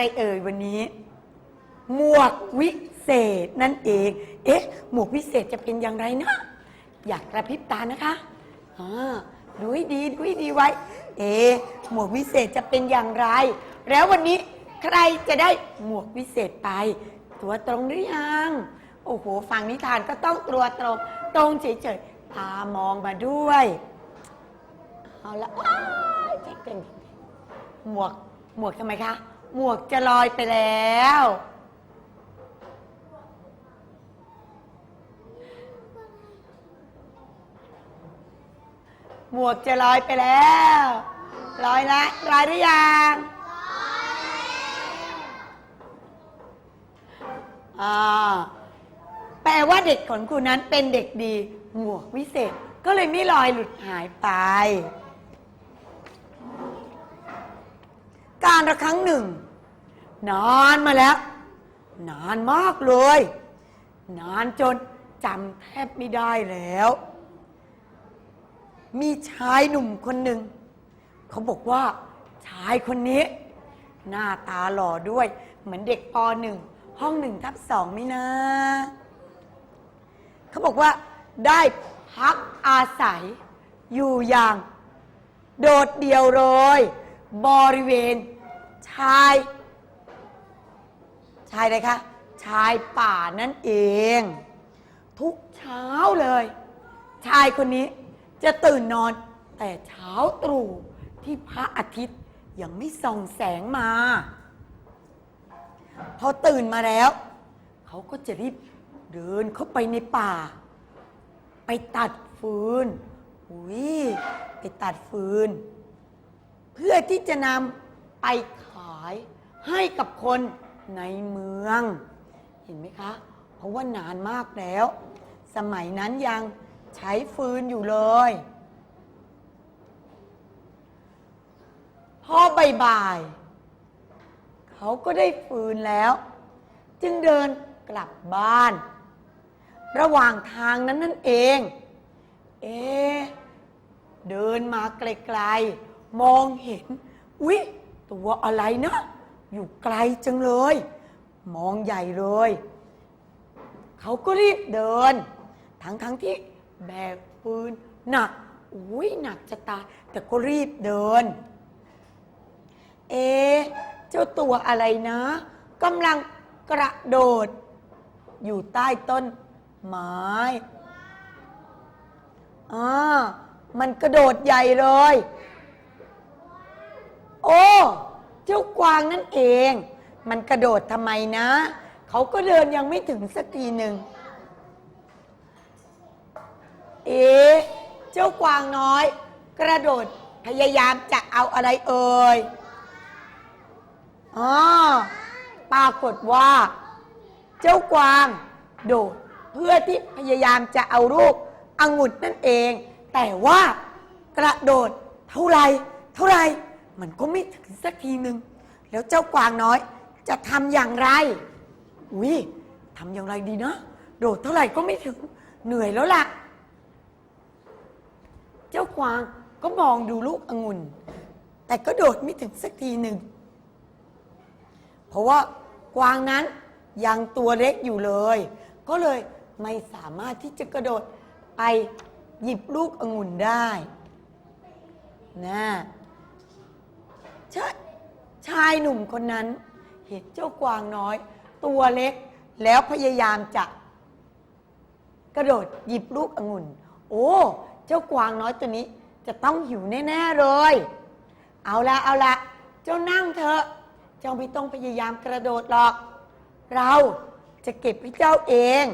อะไรเอ่ยวันนี้ หมวกวิเศษนั่นเอง เอ๊ะ หมวกวิเศษจะเป็นอย่างไรนะ อยากกระพริบตานะคะอ่าดูให้ดีดูให้ดีไว้ เอ๊ะหมวกวิเศษจะเป็นอย่างไร แล้ววันนี้ใครจะได้หมวกวิเศษไป ตัวตรงหรือยัง โอ้โหฟังนิทานก็ต้องตัวตรง ตรงเฉยๆตามองมาด้วยเอาละอ้ายใจเต้นหมวกหมวกทำไมคะ หมวกจะลอยไปแล้ว หมวกจะลอยไปแล้วลอยละลอยหรือยังอ่าแปลว่าเด็กของคุณนั้นเป็นเด็กดี หมวกวิเศษ ก็เลยไม่ลอยหลุดหายไป การละครั้งหนึ่ง นานมาแล้ว นานมากเลย นานจนจำแทบไม่ได้แล้ว มีชายหนุ่มคนหนึ่ง เขาบอกว่า ชายคนนี้ หน้าตาหล่อด้วย เหมือนเด็กปหนึ่ง ห้องหนึ่งทับสองไม่นะ เขาบอกว่าได้พักอาศัยอยู่อย่าง โดดเดี่ยวเลย บริเวณ ชาย ชายอะไรคะ ชายป่านั่นเอง ทุกเช้าเลย ชายคนนี้จะตื่นนอน แต่เช้าตรู่ที่พระอาทิตย์ยังไม่ส่องแสงมา พอตื่นมาแล้ว เขาก็จะรีบเดินเข้าไปในป่า ไปตัดฟืนอุ้ยไปตัดฟืน เพื่อที่จะนำไป ให้กับคนในเมือง เห็นไหมคะ เพราะว่านานมากแล้ว สมัยนั้นยังใช้ฟืนอยู่เลย พอบ่ายๆเขาก็ได้ฟืนแล้ว จึงเดินกลับบ้าน ระหว่างทางนั้นนั่นเอง เอ๊เดินมาไกลๆ มองเห็นอุ๊ยตัวอะไรนะ อยู่ไกลจังเลย มองใหญ่เลย เขาก็รีบเดิน ทั้งๆทที่แบกปืนหนักอุ้ยหนักจะตายแต่ก็รีบเดิน เอ๊ะเจ้าตัวอะไรนะกำลังกระโดด อยู่ใต้ต้นไม้อ่ามันกระโดดใหญ่เลย โอ้ จ้ากวางนั่นเอง มันกระโดดทำไมนะ เขาก็เดินยังไม่ถึงสักทีหนึ่ง เอ๊ะเจ้ากวางน้อย กระโดดพยายามจะเอาอะไรเอ่ยอ๋อปรากฏว่า เจ้ากวาง โดดเพื่อที่พยายามจะเอาลูกองุ่นนั่นเอง แต่ว่ากระโดดเท่าไรเท่าไร มันก็ไม่ถึงสักทีหนึ่งแล้วเจ้ากวางน้อย จะทำอย่างไร อุ้ยทำอย่างไรดีนะโดดเท่าไหร่ก็ไม่ถึงเหนื่อยแล้วล่ะ เจ้ากวางก็มองดูลูกองุ่น แต่ก็โดดไม่ถึงสักทีหนึ่ง เพราะว่ากวางนั้นยังตัวเล็กอยู่เลย ก็เลยไม่สามารถที่จะกระโดดไปหยิบลูกองุ่นได้นะ ชาชายหนุ่มคนนั้น เห็นเจ้ากวางน้อย ตัวเล็กแล้วพยายามจะ กระโดดหยิบลูกองุ่น โอ้ เจ้ากวางน้อยตัวนี้ จะต้องหิวแน่ๆเลย เอาละเอาละเจ้านั่งเถอะ เจ้าไม่ต้องพยายามกระโดดหรอก เราจะเก็บให้เจ้าเอง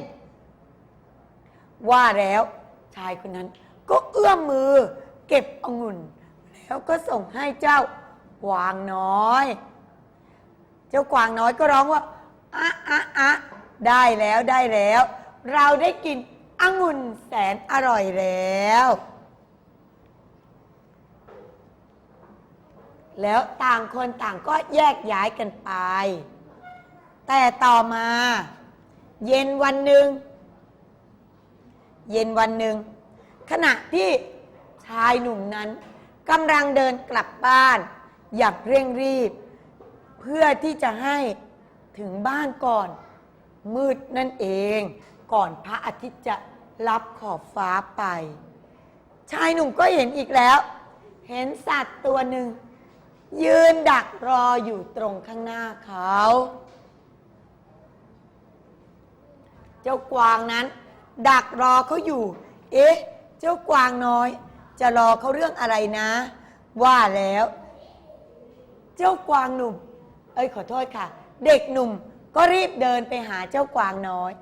ว่าแล้วชายคนนั้น ก็เอื้อมมือ เก็บองุ่น แล้วก็ส่งให้เจ้า กวางน้อย เจ้ากวางน้อยก็ร้องว่าอะอะอะได้แล้วได้แล้ว เราได้กินองุ่นแสนอร่อยแล้ว แล้วต่างคนต่างก็แยกย้ายกันไป แต่ต่อมา เย็นวันหนึ่ง เย็นวันหนึ่ง ขณะที่ชายหนุ่มนั้นกำลังเดินกลับบ้าน อยากเร่งรีบ เพื่อที่จะให้ถึงบ้านก่อนมืดนั่นเอง ก่อนพระอาทิตย์จะรับขอบฟ้าไป ชายหนุ่มก็เห็นอีกแล้ว เห็นสัตว์ตัวหนึ่ง ยืนดักรออยู่ตรงข้างหน้าเขา เจ้ากวางนั้น ดักรอเขาอยู่ เอ๊ะ เจ้ากวางน้อย จะรอเขาเรื่องอะไรนะ ว่าแล้ว เจ้ากวางหนุ่ม เอ้ยขอโทษค่ะ เด็กหนุ่มก็รีบเดินไปหาเจ้ากวางน้อย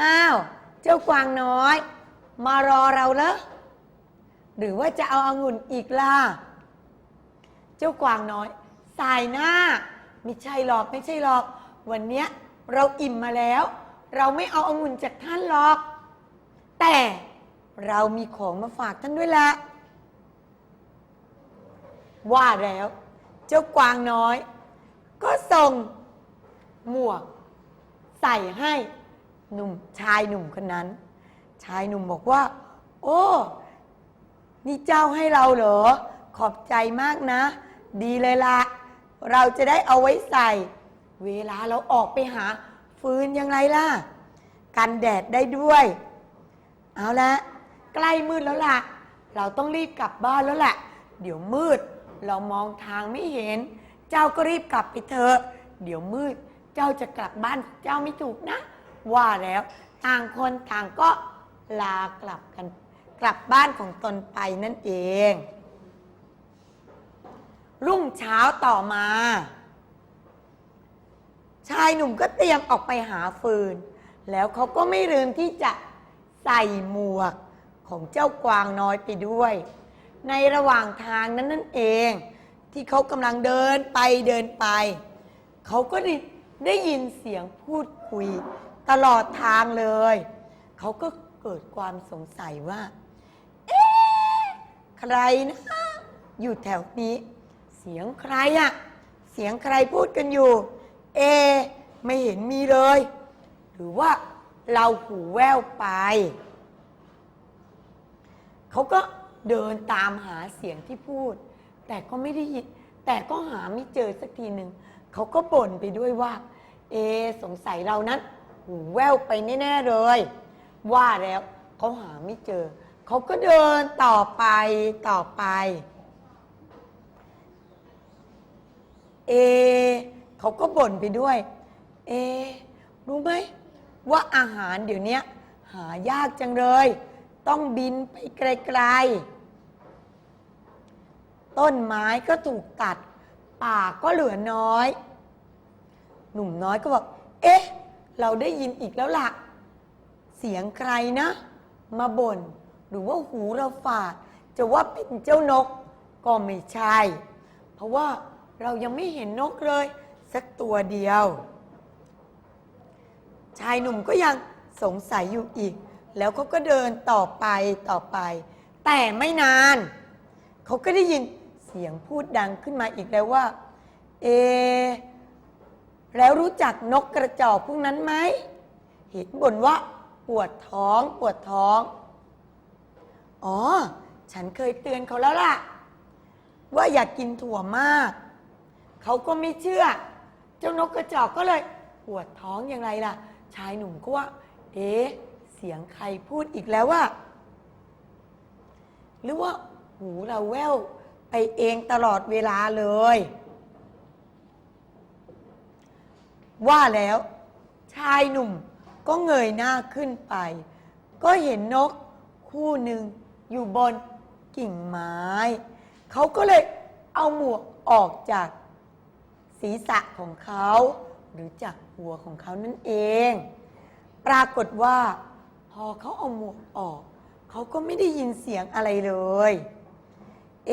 อ้าว เจ้ากวางน้อย มารอเราเหรอหรือว่าจะเอาอางุ่นอีกล่ะ เจ้ากวางน้อย สายหน้า ไม่ใช่หรอกไม่ใช่หรอก วันเนี้ยเราอิ่มมาแล้ว เราไม่เอาอางุ่นจากท่านหรอก แต่เรามีของมาฝากท่านด้วยละว่าแล้ว เจ้ากวางน้อย ก็ส่งหมวก ใส่ให้หนุ่มชายหนุ่มคนนั้น ชายหนุ่มบอกว่า โอ้ นี่เจ้าให้เราเหรอ ขอบใจมากนะ ดีเลยละเราจะได้เอาไว้ใส่ เวลาเราออกไปหา ฟืนยังไงล่ะ กันแดดได้ด้วย เอาละใกล้มืดแล้วล่ะ เราต้องรีบกลับบ้านแล้วแหละ เดี๋ยวมืด เรามองทางไม่เห็น เจ้าก็รีบกลับไปเถอะ เดี๋ยวมืด เจ้าจะกลับบ้านเจ้าไม่ถูกนะ ว่าแล้วต่างคนต่างก็ลากลับกัน กลับบ้านของตนไปนั่นเอง รุ่งเช้าต่อมา ชายหนุ่มก็เตรียมออกไปหาฟืน แล้วเขาก็ไม่ลืมที่จะใส่หมวกของเจ้ากวางน้อยไปด้วย ในระหว่างทางนั้นนั่นเอง ที่เขากำลังเดินไปเดินไป เขาก็ได้ได้ยินเสียงพูดคุย ตลอดทางเลย เขาก็เกิดความสงสัยว่า เอ๊ะใครนะ อยู่แถวนี้ เสียงใครอะเสียงใครพูดกันอยู่ เอ ไม่เห็นมีเลย หรือว่าเราหูแว่วไป เขาก็ เดินตามหาเสียงที่พูด แต่ก็ไม่ได้ยินแต่ก็หาไม่เจอสักทีหนึ่งเขาก็บ่นไปด้วยว่า เอ สงสัยเรานั้นหูแว่วไปแน่ๆเลย ว่าแล้วเขาหาไม่เจอ เขาก็เดินต่อไปต่อไป เอ เขาก็บ่นไปด้วย เอ รู้ไหมว่าอาหารเดี๋ยวนี้หายากจังเลย ต้องบินไปไกลๆ ต้นไม้ก็ถูกตัด ป่าก็เหลือน้อย หนุ่มน้อยก็บอก เอ๊ะ เราได้ยินอีกแล้วล่ะ เสียงใครนะ มาบ่น หรือว่าหูเราฝาด จะว่าเป็นเจ้านกก็ไม่ใช่ เพราะว่าเรายังไม่เห็นนกเลย สักตัวเดียว ชายหนุ่มก็ยังสงสัยอยู่อีก แล้วเขาก็เดินต่อไปต่อไป แต่ไม่นาน เขาก็ได้ยินเสียงพูดดังขึ้นมาอีกแล้วว่า เอ แล้วรู้จักนกกระจอกพวกนั้นไหม เห็นบ่นว่าปวดท้องปวดท้อง อ๋อ ฉันเคยเตือนเขาแล้วล่ะ ว่าอยากกินถั่วมาก เขาก็ไม่เชื่อ เจ้านกกระจอกก็เลย ปวดท้องอย่างไรล่ะ ชายหนุ่มก็ว่า เอ๊ะ เสียงใครพูดอีกแล้วว่า หรือว่าหูเราแว่วไปเองตลอดเวลาเลย ว่าแล้ว ชายหนุ่มก็เงยหน้าขึ้นไป ก็เห็นนกคู่หนึ่งอยู่บนกิ่งไม้ เขาก็เลยเอาหมวกออกจากศีรษะของเขา หรือจากหัวของเขานั่นเอง ปรากฏว่า พอเขาเอาหมวกออก เขาก็ไม่ได้ยินเสียงอะไรเลย เอ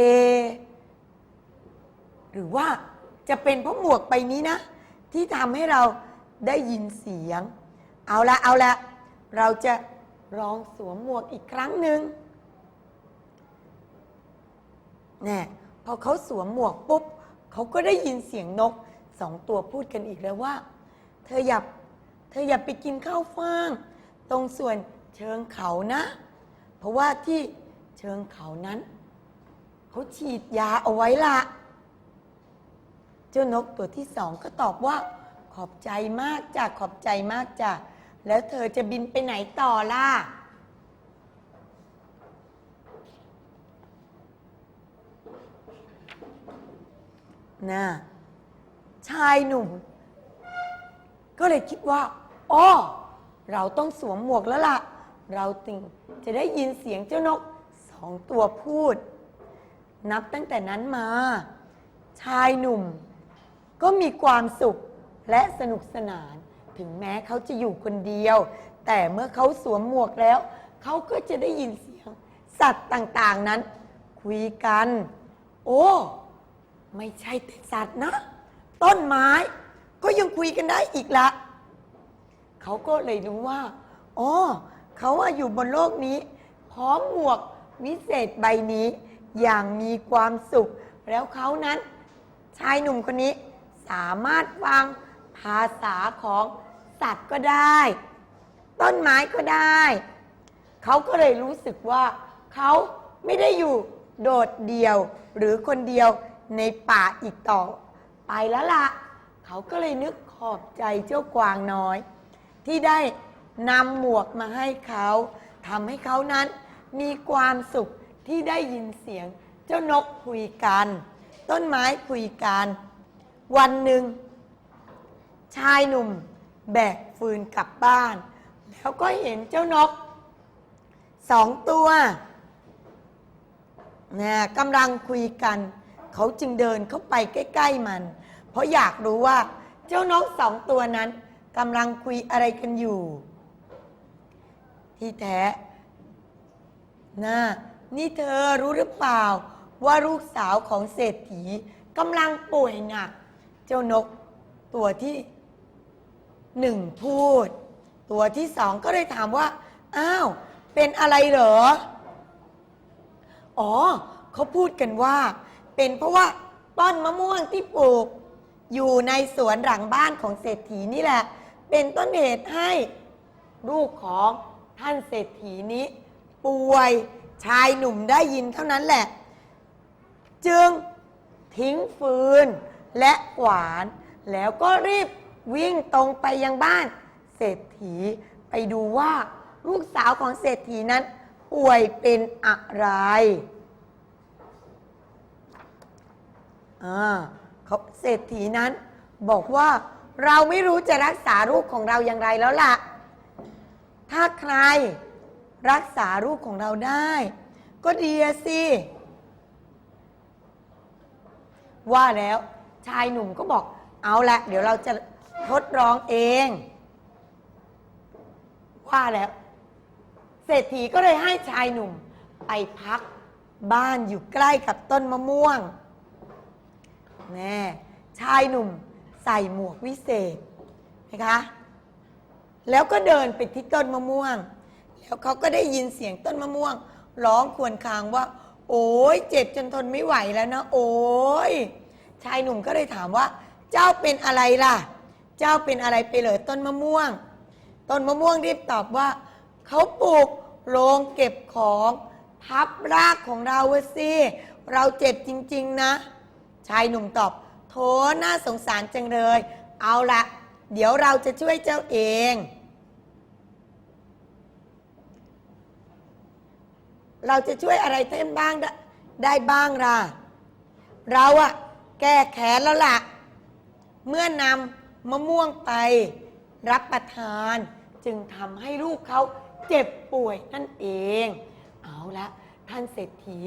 หรือว่าจะเป็นเพราะหมวกใบนี้นะ ที่ทำให้เราได้ยินเสียง เอาละเอาละเราจะลองสวมหมวกอีกครั้งหนึ่งแน่พอเขาสวมหมวกปุ๊บเขาก็ได้ยินเสียงนกสองตัวพูดกันอีกแล้วว่า เธออย่าเธออย่าไปกินข้าวฟ่าง ตรงส่วนเชิงเขานะ เพราะว่าที่เชิงเขานั้นเขาฉีดยาเอาไว้ละเจ้านกตัวที่สองก็ตอบว่า ขอบใจมากจ้ะขอบใจมากจ้ะแล้วเธอจะบินไปไหนต่อล่ะน่ะชายหนุ่ม ก็เลยคิดว่าอ้อ เราต้องสวมหมวกแล้วล่ะ เราติงจะได้ยินเสียงเจ้านกสองตัวพูด นับตั้งแต่นั้นมา ชายหนุ่ม ก็มีความสุขและสนุกสนาน ถึงแม้เขาจะอยู่คนเดียว แต่เมื่อเขาสวมหมวกแล้ว เขาก็จะได้ยินเสียง สัตว์ต่างๆนั้น คุยกัน โอ้ ไม่ใช่แต่สัตว์นะ ต้นไม้ก็ยังคุยกันได้อีกละ เขาก็เลยรู้ว่าอ๋อเขาว่าอยู่บนโลกนี้ พร้อมหมวกวิเศษใบนี้ อย่างมีความสุข แล้วเขานั้นชายหนุ่มคนนี้สามารถฟังภาษาของสัตว์ก็ได้ ต้นไม้ก็ได้ เขาก็เลยรู้สึกว่า เขาไม่ได้อยู่โดดเดี่ยวหรือคนเดียวในป่าอีกต่อ ไปแล้วล่ะ เขาก็เลยนึกขอบใจเจ้ากวางน้อย ที่ได้นำหมวกมาให้เขาทำให้เขานั้นมีความสุขที่ได้ยินเสียง เจ้านกคุยกัน ต้นไม้คุยกัน วันหนึ่ง ชายหนุ่มแบกฟืนกลับบ้าน แล้วก็เห็นเจ้านกสองตัวนะกำลังคุยกัน เขาจึงเดินเข้าไปใกล้ ๆมัน เพราะอยากรู้ว่าเจ้านกสองตัวนั้น กำลังคุยอะไรกันอยู่ ที่แท้นะนี่เธอรู้หรือเปล่า ว่าลูกสาวของเศรษฐีกำลังป่วยหนัก เจ้านกตัวที่หนึ่งพูด ตัวที่สองก็เลยถามว่า อ้าว เป็นอะไรเหรอ อ๋อ เขาพูดกันว่า เป็นเพราะว่าต้นมะม่วงที่ปลูก อยู่ในสวนหลังบ้านของเศรษฐีนี่แหละ เป็นต้นเหตุให้ลูกของท่านเศรษฐีนี้ ป่วยชายหนุ่มได้ยินเท่านั้นแหละ จึงทิ้งฟืนและขวาน แล้วก็รีบวิ่งตรงไปยังบ้าน เศรษฐีไปดูว่าลูกสาวของเศรษฐีนั้น ป่วยเป็นอะไรอ่าเขาเศรษฐีนั้นบอกว่า เราไม่รู้จะรักษาลูกของเราอย่างไรแล้วล่ะ ถ้าใครรักษาลูกของเราได้ ก็ดีอะสิ ว่าแล้วชายหนุ่มก็บอก เอาละเดี๋ยวเราจะทดลองเอง ว่าแล้วเศรษฐีก็เลยให้ชายหนุ่มไปพักบ้านอยู่ใกล้กับต้นมะม่วงแน่ชายหนุ่ม ใส่หมวกวิเศษนะคะแล้วก็เดินไปที่ต้นมะม่วง แล้วเขาก็ได้ยินเสียงต้นมะม่วง ร้องครวญครางว่า โอ้ยเจ็บจนทนไม่ไหวแล้วนะโอ้ยชายหนุ่มก็เลยถามว่า เจ้าเป็นอะไรล่ะ เจ้าเป็นอะไรไปเหรอต้นมะม่วง ต้นมะม่วงรีบตอบว่าเขาปลูกโรงเก็บของทับรากของเราสิเราเจ็บจริง ๆ นะ ชายหนุ่มตอบ น่าสงสารจังเลย เอาละเดี๋ยวเราจะช่วยเจ้าเอง เราจะช่วยอะไรท่านบ้างได้ได้บ้างล่ะ เราอะแก้แค้นแล้วล่ะ เมื่อนำมะม่วงไปรับประทานจึงทำให้ลูกเขาเจ็บป่วยนั่นเอง เอาละท่านเศรษฐี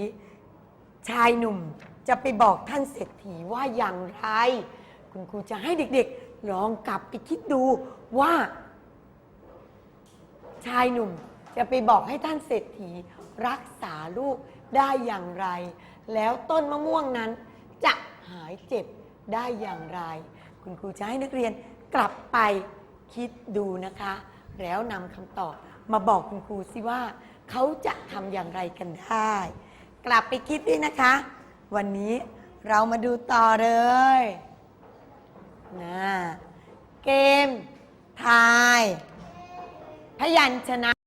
ชายหนุ่ม จะไปบอกท่านเศรษฐีว่าอย่างไร คุณครูจะให้เด็กๆ ลองกลับไปคิดดูว่า ชายหนุ่มจะไปบอกให้ท่านเศรษฐีรักษาลูกได้อย่างไร แล้วต้นมะม่วงนั้น จะหายเจ็บได้อย่างไร คุณครูจะให้นักเรียนกลับไปคิดดูนะคะ แล้วนำคำตอบมาบอกคุณครูสิว่า เขาจะทำอย่างไรกันได้ กลับไปคิดด้วยนะคะ วันนี้เรามาดูต่อเลยนะเกม ทาย พยัญชนะ